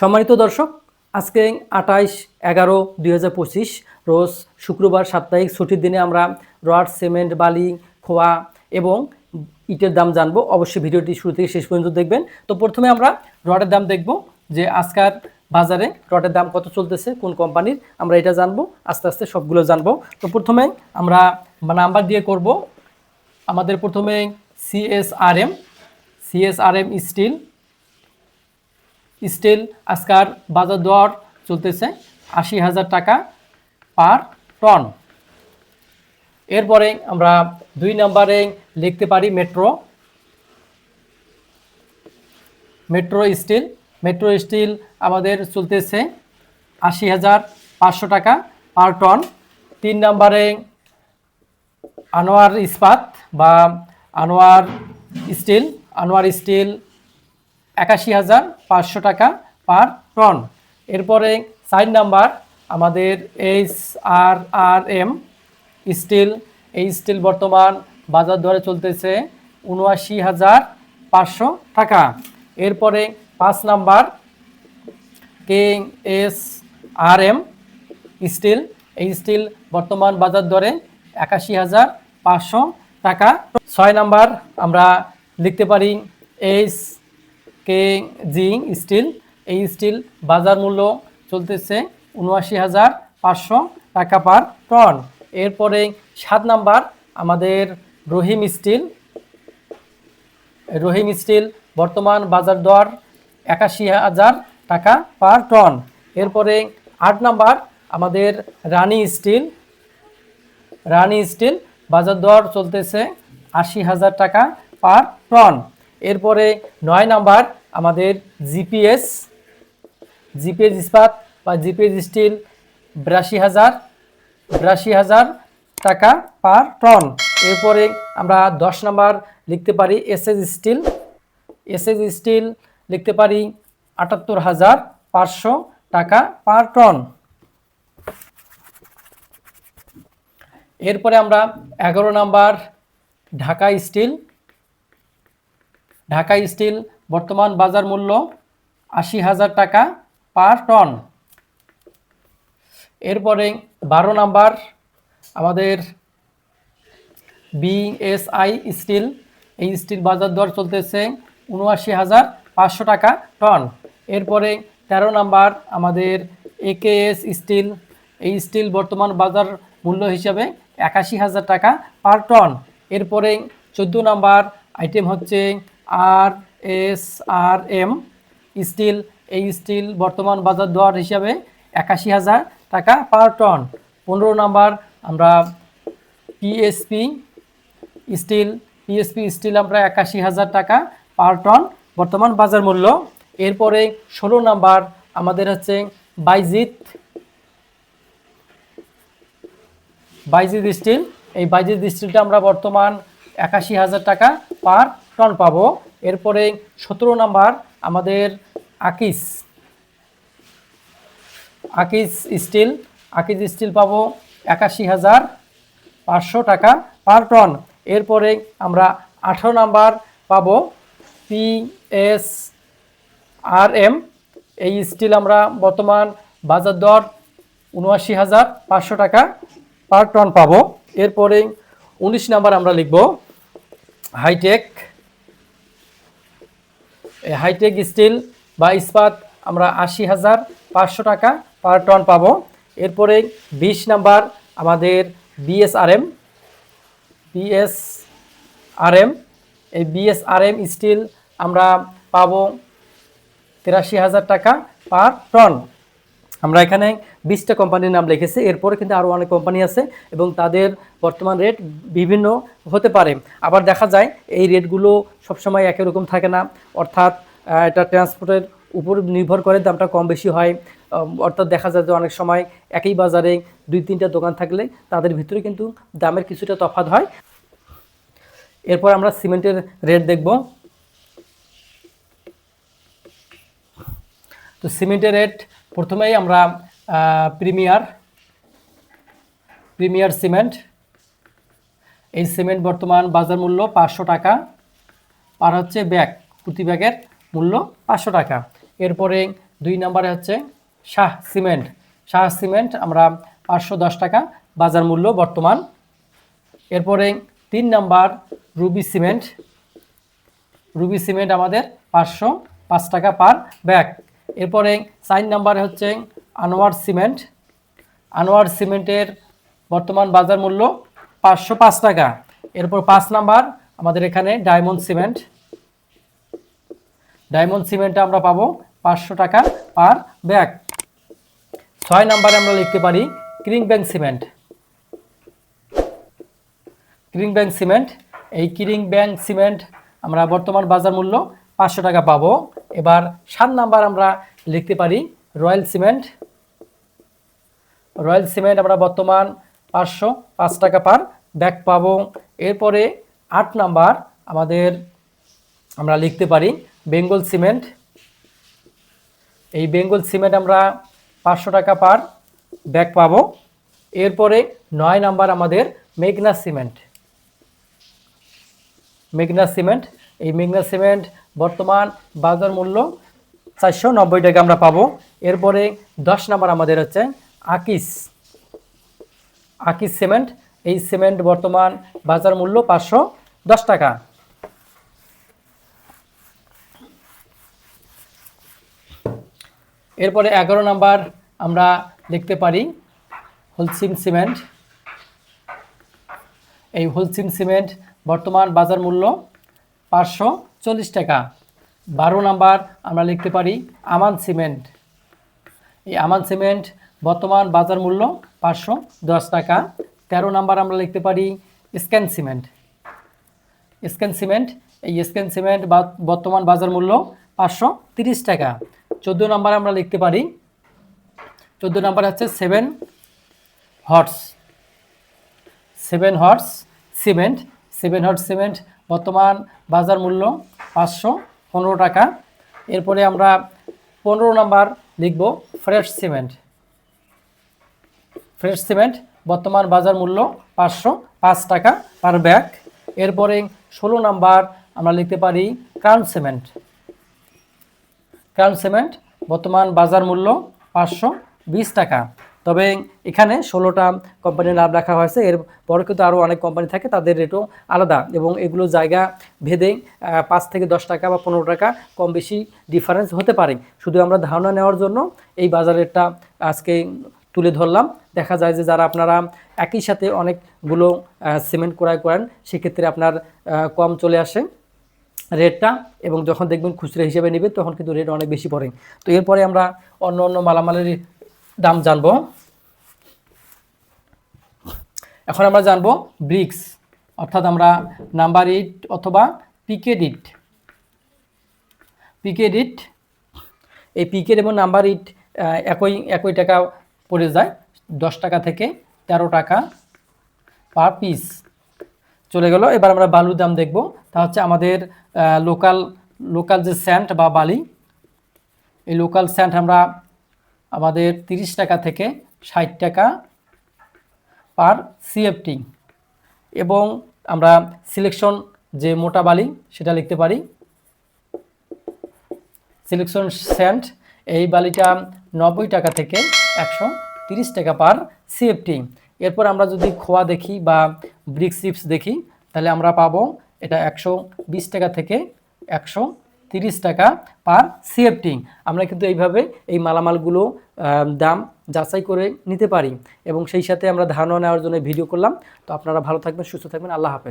সম্মানিত দর্শক, আজকে আঠাইশ এগারো দুই রোজ শুক্রবার সাপ্তাহিক ছুটির দিনে আমরা রড, সিমেন্ট, বালি, খোয়া এবং ইটের দাম জানব। অবশ্যই ভিডিওটি শুরু থেকে শেষ পর্যন্ত দেখবেন। তো প্রথমে আমরা রডের দাম দেখব, যে আজকার বাজারে রডের দাম কত চলতেছে, কোন কোম্পানির, আমরা এটা জানব, আস্তে আস্তে সবগুলো জানব। তো প্রথমে আমরা নাম্বার দিয়ে করব। আমাদের প্রথমে সিএসআরএম সিএসআরএম স্টিল স্টিল আজকার বাজার দর চলতেছে আশি হাজার টাকা পার টন। এরপরে আমরা দুই নম্বরে লিখতে পারি metro. Metro steel metro steel আমাদের চলতেছে আশি হাজার পাঁচশো টাকা পার টন। তিন নম্বরে আনোয়ার ইস্পাত বা আনোয়ার স্টিল আনোয়ার স্টিল একাশি হাজার পাঁচশো টাকা পার টন। এরপরে সাইড নাম্বার, আমাদের H R R M, steel. এই স্টিল বর্তমান বাজার দরে চলতেছে উনআশি হাজার পাঁচশো টাকা। এরপরে পাঁচ number, K S R M, steel. এই স্টিল বর্তমান বাজার দরে একাশি হাজার পাঁচশো টাকা। ছয় নাম্বার, আমরা লিখতে পারি এইচ কে জি স্টিল এই স্টিল বাজার মূল্য চলতেছে উনআশি হাজার পাঁচশো টাকা পার টন। এরপরে সাত নাম্বার, আমাদের রহিম স্টিল রহিম স্টিল বর্তমান বাজার দর একাশি হাজার টাকা পার টন। এরপরে আট নাম্বার, আমাদের রানী স্টিল রানী স্টিল বাজার দর চলতেছে আশি হাজার টাকা পার টন। এরপরে নয় নাম্বার আমাদের জিপিএস জিপিএস ইস্পাত বা জিপিএস স্টিল, বিরাশি হাজার বিরাশি হাজার টাকা পার টন। এরপরে আমরা দশ নাম্বার লিখতে পারি এসএস স্টিল। এসএস স্টিল লিখতে পারি আটাত্তর হাজার পাঁচশো টাকা পার টন। এরপরে আমরা এগারো number Dhaka steel Dhaka steel বর্তমান বাজার মূল্য আশি হাজার টাকা পার টন। এরপরে বারো নাম্বার, আমাদের বিএসআই স্টিল। এই স্টিল বাজার দর চলতেছে উনআশি হাজার পাঁচশো টাকা টন। এরপরে তেরো নাম্বার, আমাদের একেএস স্টিল। এই স্টিল বর্তমান বাজার মূল্য হিসাবে একাশি হাজার টাকা পার টন। এরপরে চোদ্দ নাম্বার, আইটেম হচ্ছে R S R M steel এই স্টিল বর্তমান বাজার দর হিসাবে একাশি হাজার টাকা পার টন পনেরো নাম্বার, আমরা পিএসপি স্টিল পিএসপি স্টিল আমরা একাশি হাজার টাকা পার টন বর্তমান বাজার মূল্য। এরপরে ষোলো নাম্বার, আমাদের হচ্ছে বাইজিত বাইজিত স্টিল এই বাইজিত স্টিলটা আমরা বর্তমান একাশি হাজার টাকা পার টন পাবো। এরপরে সতেরো নাম্বার আমাদের আকিস। আকিস স্টিল। আকিস স্টিল পাবো একাশি হাজার পাঁচশো টাকা পার টন। এরপরে আমরা আঠারো নাম্বার পাবো পিএস আর এম। এই স্টিল আমরা বর্তমান বাজার দর উনআশি হাজার পাঁচশো টাকা পার টন পাবো। এরপরে উনিশ নাম্বার আমরা লিখব হাইটেক। হাইটেক স্টিল বা ইস্পাত, আমরা আশি হাজার পাঁচশো টাকা পার টন পাবো। এরপরে বিশ নাম্বার আমাদের বিএসআরএম বিএসআরএম এই বিএসআরএম স্টিল আমরা পাবো তিরাশি হাজার টাকা পার টন আমরা এখানে বিশটা কোম্পানির নাম লিখেছি। এরপরে কিন্তু আরও অনেক কোম্পানি আছে এবং তাদের বর্তমান রেট বিভিন্ন হতে পারে। আবার দেখা যায়, এই রেটগুলো সবসময় একই রকম থাকে না। অর্থাৎ এটা ট্রান্সপোর্টের উপর নির্ভর করে দামটা কম বেশি হয়। অর্থাৎ দেখা যায় যে অনেক সময় একই বাজারে দুই, তিনটা দোকান থাকলে তাদের ভিতরে কিন্তু দামের কিছুটা তফাৎ হয়। এরপর আমরা সিমেন্টের রেট দেখব। তো সিমেন্টের রেট প্রথমেই আমরা প্রিমিয়ার প্রিমিয়ার সিমেন্ট। এই সিমেন্ট বর্তমান বাজার মূল্য পাঁচশো টাকা, আর হচ্ছে ব্যাগ, প্রতি ব্যাগের মূল্য পাঁচশো টাকা। এরপরে দুই নম্বরে হচ্ছে শাহ সিমেন্ট। শাহ সিমেন্ট আমরা পাঁচশো দশ টাকা বাজার মূল্য বর্তমান। এরপরে তিন number Ruby cement. Ruby cement আমাদের পাঁচশো পাঁচ টাকা পার ব্যাগ। এরপরে সাইন নাম্বারে হচ্ছে আনোয়ার সিমেন্ট। আনোয়ার সিমেন্টের বর্তমান বাজার মূল্য পাঁচশো পাঁচ টাকা। এরপর পাঁচ নাম্বার আমাদের এখানে ডায়মন্ড সিমেন্ট। ডায়মন্ড সিমেন্টটা আমরা পাবো পাঁচশো টাকা পার ব্যাগ। ছয় নাম্বারে আমরা লিখতে পারি ক্রিং ব্যাংক সিমেন্ট। ক্রিং ব্যাংক সিমেন্ট, এই ক্রিং ব্যাংক সিমেন্ট আমরা বর্তমান বাজার মূল্য পাঁচশো টাকা পাবো। এবার সাত নাম্বার আমরা লিখতে পারি রয়্যাল সিমেন্ট। রয়্যাল সিমেন্ট আমরা বর্তমান পাঁচশো পাঁচ টাকা পার ব্যাগ পাবো। এরপরে আট নাম্বার আমাদের আমরা লিখতে পারি বেঙ্গল সিমেন্ট। এই বেঙ্গল সিমেন্ট আমরা পাঁচশো টাকা পার ব্যাগ পাবো। এরপরে নয় নাম্বার আমাদের মেঘনা সিমেন্ট। মেঘনা সিমেন্ট, এই মেঘনা সিমেন্ট বর্তমান বাজার মূল্য চারশো নব্বই টাকা আমরা পাবো। এরপরে দশ নাম্বার আমাদের হচ্ছে আকিস। আকিস সিমেন্ট। এই সিমেন্ট বর্তমান বাজার মূল্য পাঁচশো দশ টাকা। এরপরে এগারো নাম্বার আমরা লিখতে পারি হোলসিম সিমেন্ট। এই হোলসিম সিমেন্ট বর্তমান বাজার মূল্য পাঁচশো চল্লিশ টাকা। বারো নাম্বার আমরা লিখতে পারি আমান সিমেন্ট। এই আমান সিমেন্ট বর্তমান বাজার মূল্য পাঁচশো দশ টাকা। তেরো নাম্বার আমরা লিখতে পারি স্ক্যান সিমেন্ট। স্ক্যান সিমেন্ট, এই স্ক্যান সিমেন্ট বর্তমান বাজার মূল্য পাঁচশো তিরিশ টাকা। চোদ্দ নাম্বার আমরা লিখতে পারি, চোদ্দ নাম্বার হচ্ছে Seven Horse. Seven Horse cement Seven hot cement বর্তমান বাজার মূল্য পাঁচশো পনেরো টাকা। এরপরে আমরা পনেরো নাম্বার লিখব ফ্রেশ সিমেন্ট ফ্রেশ সিমেন্ট বর্তমান বাজার মূল্য পাঁচশো পাঁচ টাকা পার ব্যাগ এরপরে ষোলো নাম্বার আমরা লিখতে পারি ক্রাউন সিমেন্ট ক্রাউন সিমেন্ট বর্তমান বাজার মূল্য পাঁচশো বিশ টাকা। তবে এখানে ষোলোটা কোম্পানির নাম রাখা হয়েছে। এর পরে কিন্তু আরও অনেক কোম্পানি থাকে, তাদের রেটও আলাদা এবং এগুলো জায়গা ভেদে পাঁচ থেকে দশ টাকা বা পনেরো টাকা কম বেশি ডিফারেন্স হতে পারে। শুধু আমরা ধারণা নেওয়ার জন্য এই বাজার রেটটা আজকে তুলে ধরলাম। দেখা যায় যে যারা আপনারা একই সাথে অনেকগুলো সিমেন্ট ক্রয় করেন, সেক্ষেত্রে আপনার কম চলে আসে রেটটা এবং যখন দেখবেন খুচরা হিসেবে নেবে, তখন কিন্তু রেট অনেক বেশি পড়ে। তো এরপরে আমরা অন্য অন্য মালামালের দাম জানব। এখন আমরা জানব ব্রিক্স, অর্থাৎ আমরা নাম্বার এইট অথবা পিকেড ইট ইট এই পিকেড এবং নাম্বার ইট একই একই টাকা পড়ে যায়, দশ টাকা থেকে তেরো টাকা পার পিস। চলে গেল, এবার আমরা বালুর দাম দেখব। তা হচ্ছে আমাদের লোকাল লোকাল যে স্যান্ড বা বালি, এই লোকাল স্যান্ড আমরা আমাদের তিরিশ টাকা থেকে ষাট টাকা পার সিএফটি। এবং আমরা সিলেকশন যে মোটা বালি সেটা লিখতে পারি। সিলেকশন স্যান্ড এই বালিটা নব্বই টাকা থেকে একশো তিরিশ টাকা পার সিএফটি। এরপর আমরা যদি খোয়া দেখি বা ব্রিক চিপস দেখি, তাহলে আমরা পাবো এটা একশো বিশ টাকা থেকে একশো তিরিশ টাকা পার সিএফটিং আমরা কিন্তু এইভাবে এই মালামালগুলো দাম যাচাই করে নিতে পারি। এবং সেই সাথে আমরা ধারণা নেওয়ার জন্য ভিডিও করলাম। তো আপনারা ভালো থাকবেন, সুস্থ থাকবেন। আল্লাহ হাফেজ।